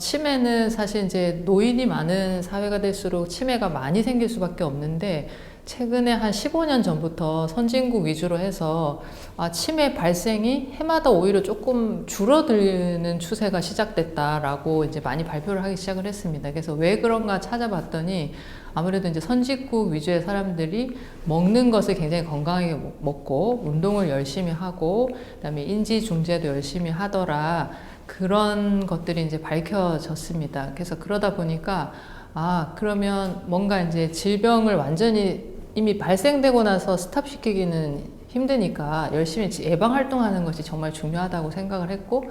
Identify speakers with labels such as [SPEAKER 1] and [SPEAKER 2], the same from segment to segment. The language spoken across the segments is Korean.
[SPEAKER 1] 치매는 사실 이제 노인이 많은 사회가 될수록 치매가 많이 생길 수밖에 없는데 최근에 한 15년 전부터 선진국 위주로 해서 아, 치매 발생이 해마다 오히려 조금 줄어드는 추세가 시작됐다라고 이제 많이 발표를 하기 시작을 했습니다. 그래서 왜 그런가 찾아봤더니 아무래도 이제 선진국 위주의 사람들이 먹는 것을 굉장히 건강하게 먹- 먹고 운동을 열심히 하고 그다음에 인지 중재도 열심히 하더라. 그런 것들이 이제 밝혀졌습니다. 그래서 그러다 보니까 아, 그러면 뭔가 이제 질병을 완전히 이미 발생되고 나서 스탑시키기는 힘드니까 열심히 예방 활동하는 것이 정말 중요하다고 생각을 했고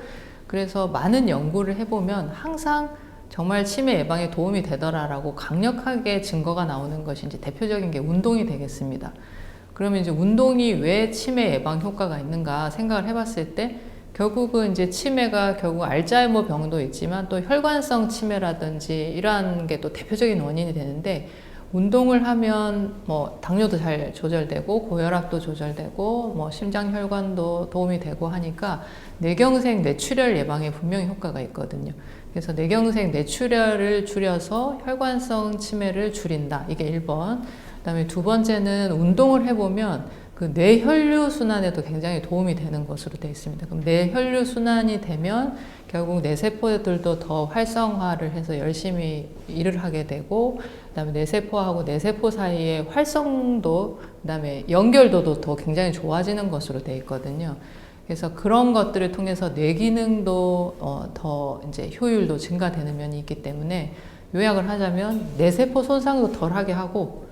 [SPEAKER 1] 그래서 많은 연구를 해보면 항상 정말 치매 예방에 도움이 되더라라고 강력하게 증거가 나오는 것이 이제 대표적인 게 운동이 되겠습니다. 그러면 이제 운동이 왜 치매 예방 효과가 있는가 생각을 해봤을 때 결국은 이제 치매가 결국 알츠하이머 병도 있지만 또 혈관성 치매라든지 이러한 게 또 대표적인 원인이 되는데 운동을 하면 뭐 당뇨도 잘 조절되고 고혈압도 조절되고 뭐 심장 혈관도 도움이 되고 하니까 뇌경색 뇌출혈 예방에 분명히 효과가 있거든요. 그래서 뇌경색 뇌출혈을 줄여서 혈관성 치매를 줄인다. 이게 1번. 그다음에 두 번째는 운동을 해 보면 그 뇌혈류 순환에도 굉장히 도움이 되는 것으로 되어 있습니다. 그럼 뇌혈류 순환이 되면 결국 뇌세포들도 더 활성화를 해서 열심히 일을 하게 되고 그다음에 뇌세포하고 뇌세포 사이의 활성도 그다음에 연결도도 더 굉장히 좋아지는 것으로 되어 있거든요. 그래서 그런 것들을 통해서 뇌 기능도 어, 더 이제 효율도 증가되는 면이 있기 때문에 요약을 하자면 뇌세포 손상도 덜하게 하고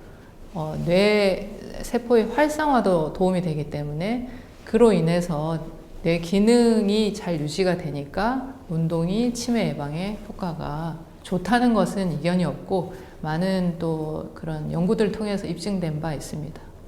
[SPEAKER 1] 어, 뇌 세포의 활성화도 도움이 되기 때문에 그로 인해서 뇌 기능이 잘 유지가 되니까 운동이 치매 예방에 효과가 좋다는 것은 이견이 없고 많은 또 그런 연구들을 통해서 입증된 바 있습니다.